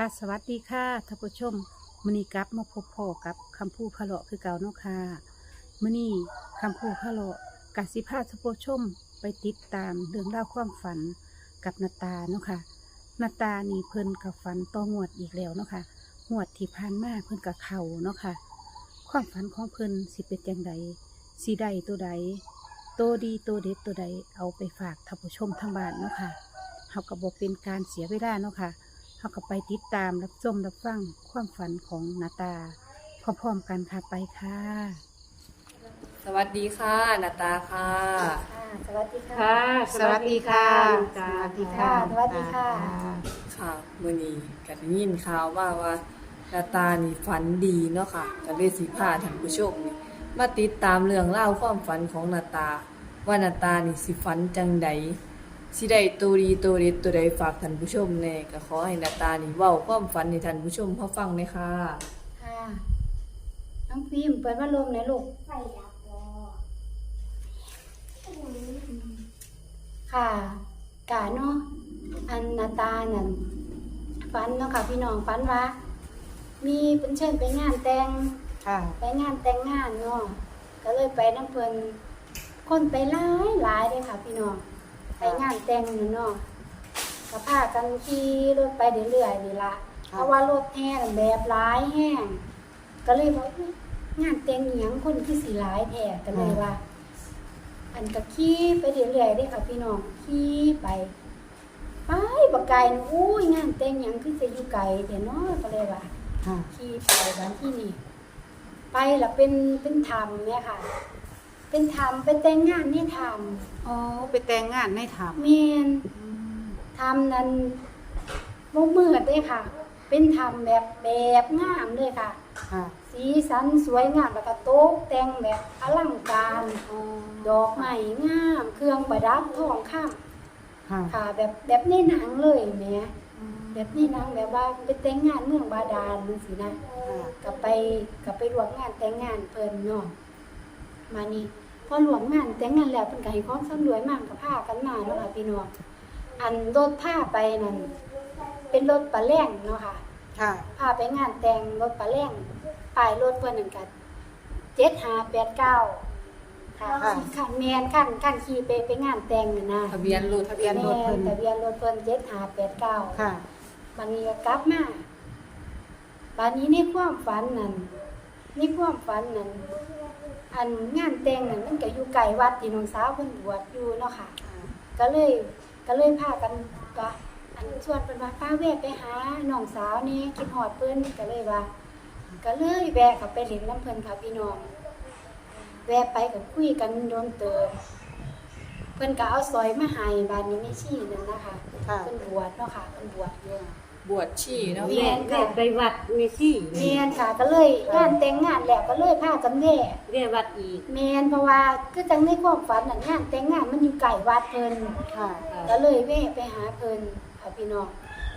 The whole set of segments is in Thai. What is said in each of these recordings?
ค่ะ สวัสดีค่ะท่านผู้ชมมื้อนี้กลับมาพบพ่อกับคำพูพะเลาะคือเก่าเนาะค่ะมื้อนี้คำพูพะเลาะกสิพาท่านผู้ชมไปติดตามเรื่องราวความฝันกับนาตาเนาะค่ะนาตานี่เพิ่นกับฝันต่องวดอีกแล้วเนาะค่ะงวดที่ผ่านมาเพิ่นกับเขาเนาะค่ะ ความฝันของเพิ่นสิเป็นจังใดสิใดตัวใดโตวดีโตวเด็ดตัวใดเอาไปฝากท่านผู้ชมทางบ้านเนาะค่ะเฮาก็บ่เป็นการเสียเวลาเนาะค่ะ เขาก็ไปติดตามรับชมรับฟังความฝันของนาตาพร้อมๆกันค่ะไปค่ะ สวัสดีค่ะนาตาค่ะ ค่ะสวัสดีค่ะค่ะสวัสดีค่ะสวัสดีค่ะ ค่ะสวัสดีค่ะค่ะมื่อนี้ก็ได้ยินข่าวมาว่านาตานี่ฝันดีเนาะค่ะก็เลยสิพาท่านผู้ชมนี่มาติดตามเรื่องเล่าวความฝันของนาตา ว่านาตานี่สิฝันจังใด สิได้ตัวดีตัวเด็ดตัวใดฝากท่านผู้ชมแน่ก็ขอให้นาตานี่เว้าความฝันให้ท่านผู้ชมเขาฟังเลยค่ะค่ะน้องพิมพ์เปิดพัดลมหน่อยลูก ไฟดับรอค่ะกาเนาะอันนาตานั่นฝันเนาะค่ะพี่น้องฝันว่า มีเพิ่นเชิญไปงานแต่ง ค่ะไปงานแต่งงานเนาะก็เลยไปน้ำเพิ่นคนไปหลายหลายเลยค่ะพี่น้อง ไปงานแต่งนั่นเนาะก็พากันขี่รถไปเรื่อยๆนี่ละเพราะว่ารถแห่นั่นแบบหลายแห้งก็เลยว่าอุ๊ยงานแต่งอิหยังคนที่สิหลายแท้ก็เลยว่า อันก็ขี่ไปเรื่อยๆเด้ค่ะพี่น้องขี่ไปไปบักไกลนะอุ้ยงานแต่งอิหยังคือจะอยู่ไกลแต่เนาะก็เลยว่าค่ะขี่ไปวันที่นี่ไปแล้วเป็นเป็นธรรมเนี่ยค่ะ เป็นธรรมไปแต่งงานนี่ธรรมอ๋อไปแต่งงานในถามเมนธรรมนั้นบ่มืดเลยค่ะ เป็นธรรมแบบแบบงามเลยค่ะ ค่ะ สีสันสวยงามแล้วก็โต๊ะแต่งแบบอลังการดอกไม้งาม เครื่องประดับทองคำค่ะค่ะ แบบแบบในหนังเลยแหมแบบในหนังแบบว่าไปแต่งงานเมืองบาดาลจังซี่นะก็ไปก็ไปร่วมงานแต่งงานเพิ่นเนาะ มานี่พอร่วมงานแต่งงานแล้วเพิ่นก็ให้ความสำรวยมากก็พากันมาเนาะค่ะพี่น้องอันรถพาไปนั่นเป็นรถปลาแรงเนาะค่ะค่ะพาไปงานแต่งรถปลาแรงป้ายรถเพิ่นนั่นก็7589ค่ะค่ะคันแม่นคันคันขี่ไปไปงานแต่งน่ะนะทะเบียนรถทะเบียนรถเพิ่นแม่ทะเบียนรถเพิ่น7589ค่ะบางทีก็กลับมาบานนี้ในความฝันนั่นในความฝันนั่น อันงานแต่งนั่นมันก็อยู่ไกลวัดที่น้องสาวเพิ่นบวชอยู่เนาะค่ะ ก็เลยก็เลยพากันก็อันชวนเพิ่นว่าพาแวะไปหาน้องสาวนี่คิดฮอดเพิ่นก็เลยว่า ก็เลยแวะเข้าไปเล่นน้ำเพิ่นค่ะพี่น้อง แวะไปก็คุยกันโดนเติบเพิ่นก็เอาซอยมาให้บานนี้ไม่ชี้นั่นนะคะค่ะ เพิ่นบวชเนาะค่ะเพิ่นบวชอยู่ บวชชีเนาะเรียนค่ะ ไปวัดเมซี่เมียนค่ะก็เลยงานแต่งงานแล้วก็เลยพากันแย่เรียกวัดอีกเมียนเพราะว่าคือจังในความฝันน่ะงานแต่งงานมันอยู่ไกลวัดเพิ่นค่ะ ก็เลยแว่ไปหาเพิ่นเอาพี่น้อง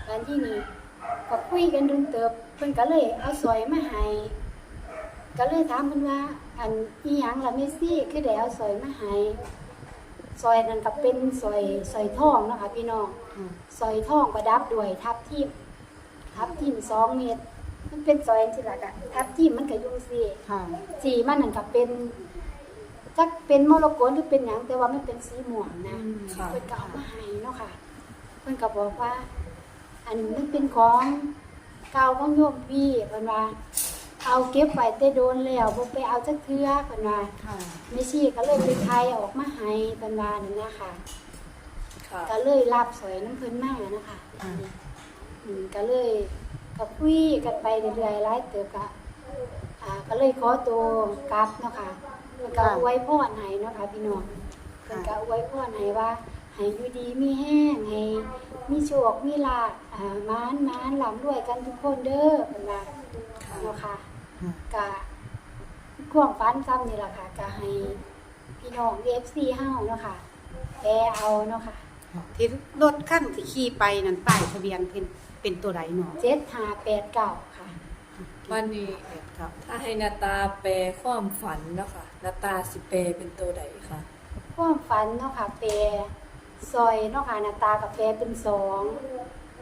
วันที่นี้ก็คุยกันโดนเติบเพิ่นก็เลยเอาซอยมาให้ก็เลยถามเพิ่นว่า อันอีหยังล่ะแม่ซี่คือได้เอาซอยมาให้ ซอยนั้นก็เป็นซอยซอยทองเนาะคะ พี่น้องซอยทองประดับด้วยทับทิมทับทิมสองเมตร มันเป็นซอยที่ละกะทับทิมมันก็อยุ่งสิค่ะสีมันนั่นก็เป็นจักเป็นมรกตหรือเป็นหยังแต่ว่ามันเป็นสีม่วงนะค่ะเพิ่นก็เอามาให้เนาะค่ะเพิ่นก็บอกว่า อันนี้มันเป็นของเก่าของโยมพี่เพิ่นว่า เอาเก็บไว้แต่โดนแล้วบ่ไปเอาจักเทื่อเพิ่นว่าค่ะแม่ชีก็เลยไปไทยออกมาให้เพิ่นว่านั่นนะค่ะ ค่ะ ก็เลยรับสวยน้ำเพิ่นมานะคะค่ะอืมก็เลยก็คุยกันไปเรื่อยๆหลายเติบก็อ่าก็เลยขอตัวกลับเนาะค่ะมันก็อวยพรให้เนาะค่ะพี่น้องเพิ่นก็อวยพรให้ว่าให้อยู่ดีมีแห้งให้มีโชคมีลาภอ่ามานมานร่ำรวยกันทุกคนเด้อเพิ่นว่าเนาะค่ะ ก็ความฝันซ้ำนี่ล่ะค่ะก็ให้พี่น้อง FC เฮาเนาะค่ะแปลเอาเนาะค่ะที่รถขั้นที่ขี่ไปนั่นป้ายทะเบียนเป็นเป็นตัวใดหนอเจ็ดห้าแปดเก้าค่ะวันนี้ครับถ้าให้นาตาแปลความฝันเนาะค่ะนาตาสิแปลเป็นตัวใดคะความฝันเนาะค่ะเปรซอยเนาะค่ะหน้าตากับแปรเป็นสอง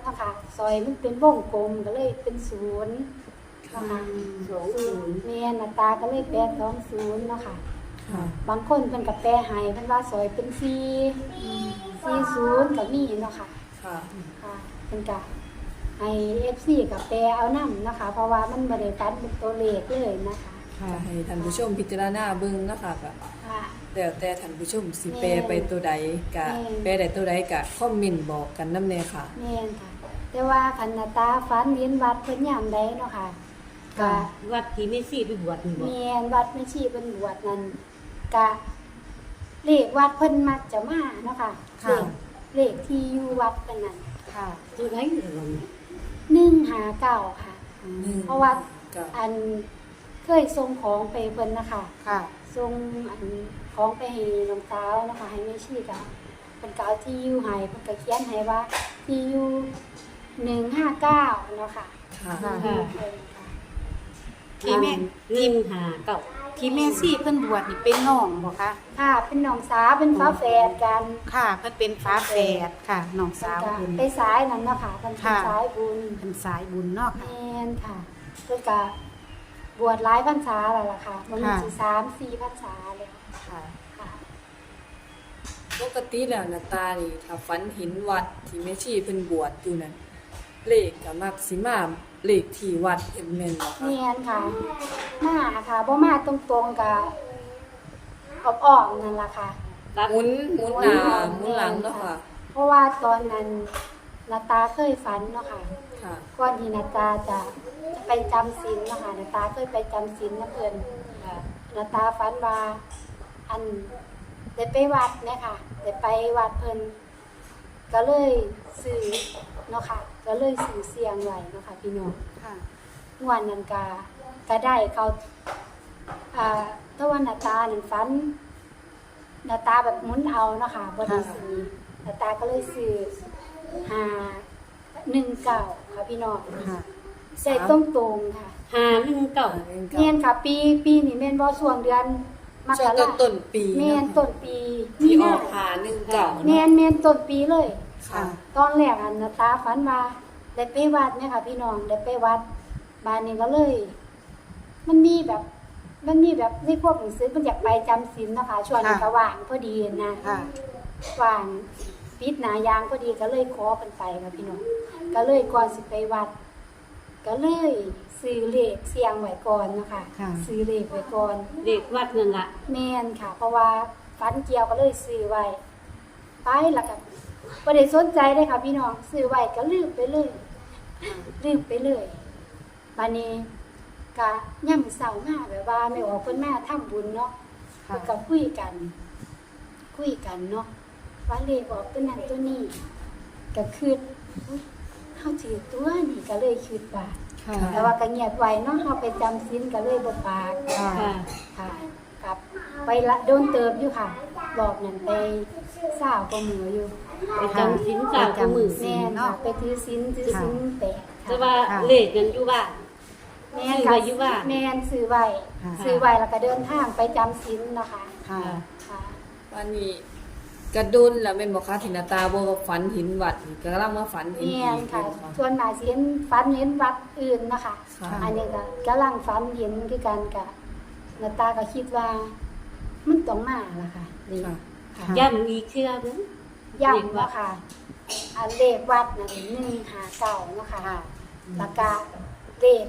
นะคะซอยมันเป็นวงกลมก็เลยเป็นศูนย์นะ คะสองศูนย์แม่นาตาก็เลยแปลสองศูนย์เนาะค่ะ ค่ะ บางคนเพิ่นก็แปลให้เพิ่นว่าซอยเป็นสี่สี่ศูนย์ก็มีเนาะค่ะ ค่ะ ค่ะเพิ่นก็ให้ FC กับแปลเอานำนะคะ เพราะว่ามันบ่ได้ฟันเป็นตัวเลขเลยนะคะค่ะจะให้ท่านผู้ชมพิจารณาเบิ่งนะคะก็ค่ะ แล้วแต่ท่านผู้ชมสิแม่แปลไปตัวใดก็แม่ แปลได้ตัวใดก็คอมเมนต์บอกกันนำแน่ค่ะ แม่นค่ะ แต่ว่าคันนาตาฟันเรียนวัดเพิ่นยามใดเนาะค่ะ ก็วัดที่เมซี่ไปบวชนี่บ่แม่นวัดแม่ชีเพิ่นบวชนั่นกะเลขวัดเพิ่นมักจะมาเนาะค่ะค่ะเลขเลขที่อยู่วัดเพิ่นนั่นค่ะตัวไหนเหรอ159ค่ะ เพราะว่าก็อันเคยส่งของไปเพิ่นนะคะค่ะส่งอันของไปให้น้องสาวนะคะให้แม่ชีกะเพิ่นก็เอาที่อยู่ให้เพิ่นก็เขียนให้ว่าที่อยู่159เนาะค่ะค่ะ ค่ะเพิ่นค่ะ ที่แม่หนึ่งหาเก้าที่แม่ซี่เพิ่นบวชนี่เป็นน้องบ่คะค่ะ เป็นน้องสาวเป็นฝาแฝดกันค่ะ เพิ่นเป็นฟ้าแฝดค่ะน้องสาวเพิ่เพิ่นนก็ไปสายนั่นเนาะค่ะเพิ่นเป็นค่ะสายบุญเพิ่นสายบุญเนาะแมค่ะนค่ะเพิ่นก็บวชหลายพรรษาแล้วล่ะค่ะมันค่ะสิสามสี่พรรษาแล้วค่ะค่ะปกติแล้วนาตานี่ถ้าฝันเห็นวัดที่แม่ชีเพิ่นบวชอยู่นั่น เลขก็มักสิมาเลขที่วัดเห็นแม่นบ่คะแมนค่ะ มาค่ะบ่มาตรงๆกับอ้อมๆนั่นล่ะค่ะรักหมุนหมุนหน้าหมุนหลังเนาะค่ะ เพราะว่าตอนนั้นนาตาเคยฝันเนาะค่ะค่ะ ก่อนที่นาตาจะจะไปจำศีลเนาะค่ะนาตาเคยไปจำศีลนะเพิ่นค่ะนาตาฝันว่าอันได้ไปวัดเนี่ยค่ะได้ไปวัดเพิ่น ก็เลยซื้อเนาะค่ะก็เลยซื้อเสียงไว้เนาะค่ะพี่น้องค่ะงวดนั้นก็ก็ได้เขาอ่าแตะวันนาตานั่นฝันนาตาแบบหมุนเอาเนาะค่ะบ่ได้ซื้อนาตาก็เลยซื้อห้าหนึ่งเก้าค่ะพี่น้องค่ะใส่ตรงตรงๆค่ะหาหนึ่งเก้าเนียนค่ะ ปีปีนี้แม่นบ่ช่วงเดือน มกช่วงราต้นต้นปีแม่นเนาะต้นปีที่อนาอกหาหนึ่งเก่าแม่นแม่นต้นปีเลย ค่ะ ตอนแรกอันนาตาฝันว่าได้ไปวัดเนี่ยค่ะ พี่น้องได้ไปวัดบ้านนี้ก็เลย มันมีแบบ มันมีแบบในพวกหนังสือมันอยากไปจำศีลเนาะคะช่วงนี้ค่ะ ก็ว่างพอดีนะค่ะ ว่างปิดหนายางพอดีก็เลยขอกันไปค่ะพี่น้องก็เลยก่อนสิไปวัด ก็เลยซื้อเลขเสียงไว้ก่อนเนาะคะค่ะ ซื้อเลขไว้ก่อน เด็กวัดนั่นล่ะแม่นค่ะ เพราะว่าฟันเกี่ยวก็เลยซื้อไว้ไปแล้วก็บ่ได้สนใจเลยค่ะพี่น้องซื้อไว้ก็ลืมไปเลยลืมไปเลยบัดนี้ก็ย่ำเสาร์มาแบบว่าไม่ออกเพิ่นมาทำบุญเนาะค่ะ เพิ่นก็คุยกัน คุยกันเนาะว่าเลขออกตัวนั้นตัวนี้ก็คืออุ๊ย เฮาถือตัวนี่ก็เลยคิดว่าค่ะ แต่ว่าก็เงียบไว้เนาะเฮาไปจำศีลก็เลยบ่ปากค่ะค่ะ ค่ะกลับไปละโดนเติบอยู่ค่ะรอบนั้นไปสาวก็มืออยู่ไปจำสินสาวกับมือแม่นค่ะไปถือศีลถือศีลแปดแต่ค่ะว่าค่ะเลขนั้นอยู่บ้านแม่นซื้อค่ะไว้อยู่บ้าน แม่นซื้อไว้ค่ะ ซื้อไว้แล้วก็เดินทางไปจำศีลเนาะค่ะค่ะ ค่ะ วันนี้ กระดุนแล้วแม่นบ่คะที่นาตาบ่ว่าฝันเห็นวัดนี่ก็กำลังมาฝันเห็นแม่อีนกค่ะแม่นบ่ส่วนมากสิเห็นฝันเห็นวัดอื่นนะคะ ค่ะอันนี้ก็กำลังฝันเห็นคือกันกะนาตาก็คิดว่า มันต้องมาล่ะค่ะนี่ค่ะ ค่ะย่ำอีกเชื่อเด้อย่ำเนาะค่ะอันเลขวัดนั่นหนึ่งหาเก่าเนาะค่ะค่ะแล้วก็เลข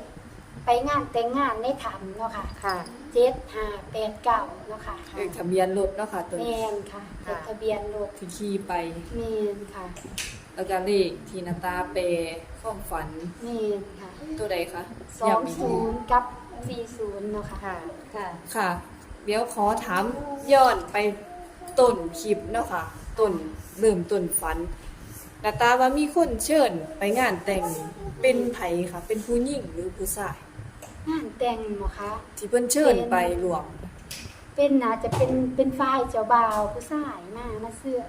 ไปงานแต่งงานในถ้ำเนาะค่ะ ค่ะ เจ็ดห้าแปดเก้าเนาะค่ะเลขทะเบียนรถเนาะค่ะตัวเมนี้นค่ะเลค่ะขทะเบียนรถที่ขี่ไปเมนค่ะแล้วก็เลขที่นาตาเปความฝันเมนค่ะตัวใดคะสองย้ำอีกศูทีนย์กับสี่ศูนย์เนาะค่ะ ค่ะ ค่ะ ค่ะ เดี๋ยวขอถามย้อนไปต้นคลิปเนาะค่ะต้นเริ่มต้นฝันนาตาว่ามีคนเชิญไปงานแต่งเป็นไผค่ะ เป็นผู้หญิงหรือผู้ชาย งานแต่งเนาะค่ะที่เพิ่นเชิญไปรวมเป็นน่าจะเป็นเป็นฝ่ายเจ้าบ่าวผู้ชายมามาเสื้อ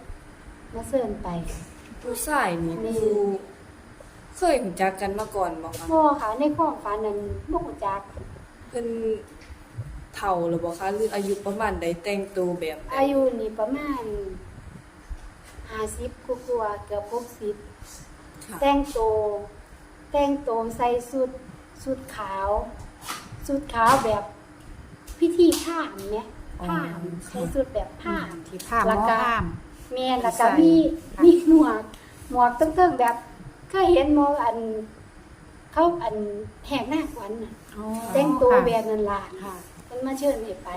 มาเสิร์นไปผู้ชายนี่นี่ผู้เคยรู้จักกันมาก่อนบ่คะพ่อค่ะในความฝันนั้นบ่รู้จัก เพิ่นเฒ่าหรือบ่คะหรืออายุประมาณใดแต่งตัวแบบใดอายุนี่ประมาณ50กว่าๆเกือบ 60 ค่ะแต่งตัวแต่งตัวใส่สุดสุดขาว สุดขาวแบบพิธีผ้ามเนี่ยผ้ามใส่สุดแบบผ้ามที่ผ้าหแล้วมอก็ผ้ามแม่นแล้วก็ใส่มีค่ะมีหมวกหมวกเติ้งๆแบบเคยเห็นหมวกอัน เขาอันแหกหน้าขวัญน่ะแต่งตัวแบบนั้นล่ะค่ะมันมาเชิญให้ไป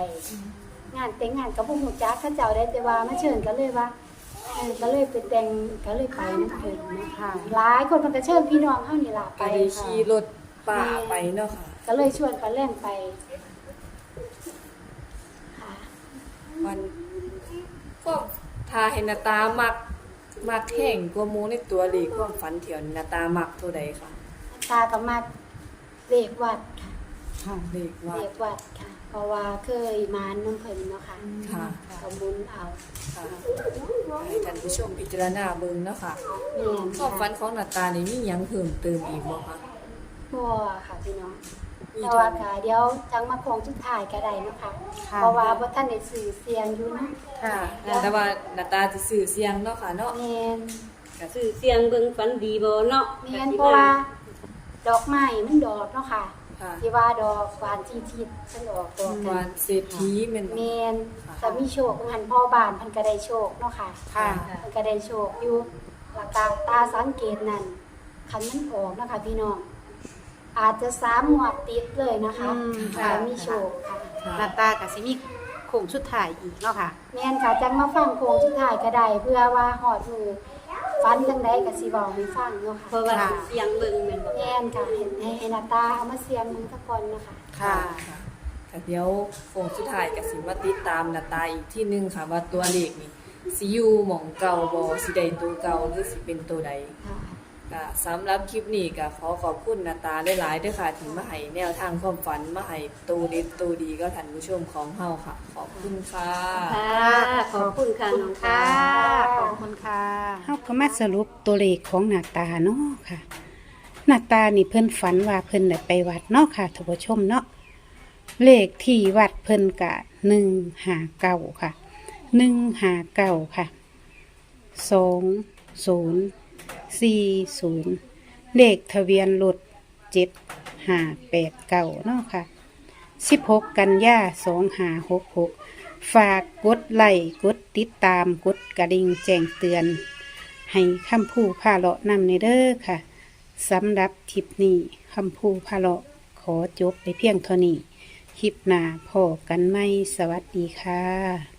งานแต่งงานกับพวกหมูจักเขาเจ้าได้แต่ว่ามาเชิญก็เลยว่าเออก็เลยไปแต่งก็เลยไปน้ำเพิ่นนะค่ะหลายคนมันก็เชิญพี่น้องเฮานี่ล่ะไปก็ได้ค่ะขี่รถป่าไปเนาะค่ะ ก็เลยชวนกันเล่นไปค่ะมันก็ทาเห็นหน้าตามักมักแห้งกว่าหมูในตัวเลขความฝันเถียวนี่หน้าตามักเท่าใดค่ะตาก็มาเลขวัดค่ะค่ะเลขว่าเลขวัดค่ะ เพราะว่าเคยมาน้ำเพิ่นเนาะค่ะค่ะทำบุญเอาค่ะให้ท่านผู้ชมพิจารณาเบิ่งเนาะค่ะแม่นความฝันของหน้าตานี่มีหยังเพิ่มเติมอีกบ่คะ บ่ค่ะพี่น้องมี แต่เท่าว่านี้ค่ะเดี๋ยวจังมาคงสุดท้ายก็ได้เนาะค่ะค่ะ เพราะว่าบ่ทันได้สื่อเสียงอยู่เนาะค่ะแต่ว่าหน้าตาสิสื่อเสียงเนาะค่ะเนาะแม่นก็สื่อเสียงเบิ่งฝันดีบ่เนาะแม่นเพราะว่าดอกไม้มันดอกเนาะค่ะค่ะที่ว่าดอกหวานจีทิดมันดอกดอกวกันนเศรษฐีแม่นบ่ แม่นค่ะ แต่มีโชคหันพ่อบ้านเพันก็ได้โชคเนาะค่ะ ค่ะเพันก็ได้โชคอยู่หลักตาตาสังเกตนั่นคันมันออกเนาะคะพี่น้อง อาจจะสามหมวดติดเลยนะคะอืมค่ะค่ะมีโชคค่ะหน้าตากับสิมีโค้งสุดท้ายอีกเนาะค่ะ แม่นค่ะจังมาฟังโคงสุดท้ายก็ได้เพื่อว่าหอดมือฟันจังไดก็สิบอกให้ฟังเนาะเพค่ะราะว่าค่ะ เสียงเบิ่งแม่นบ่แม่นค่ะให้ให้ให้หนาตาเอามาเสียงมึงสักคนนะคะค่ะค่ะค่ะเดี๋ยวโค้งสุดท้ายก็สิมาติดตามหน้าตาอีกที่หนึงค่ะ ว่าตัวเลขนี่สิอยู่หม่องเก่าบ่สิได้ตัวเก่าหรือสิเป็นตัวใด ค่ะ ก็สำหรับคลิปนี้ก็ขอขอบคุณหนาตาหลายๆด้วยค่ะที่มาให้แนวทางความฝันมาให้ตูเด็ดตูดีก็ท่านผู้ชมของเฮาค่ะ ขอบคุณค่ะ ค่ะขอบคุณค่ะน้องตาขอบคุณค่ะ เฮาก็มาสรุปตัวเลขของหน้าตาเนาะค่ะ หน้าตานี่เพิ่นฝันว่าเพิ่นได้ไปวัดเนาะค่ะท่านผู้ชมเนาะเลขที่วัดเพิ่นกะหนึ่งหาเก้าค่ะหนึ่งหาเก้าค่ะสองศูนย์ สี่ศูนย์เลขทะเบียนรถเจ็ดห้าแปดเก้าเนาะค่ะสิบหกกันยาสองห้าหกหกฝากกดไลค์กดติดตามกดกระดิ่งแจ้งเตือน ให้คำพูพาเลาะนำในเด้อค่ะสำหรับคลิปนี้คำพูพาเลาะขอจบไปเพียงเท่านี้ คลิปหน้าพอกันไหมสวัสดีค่ะ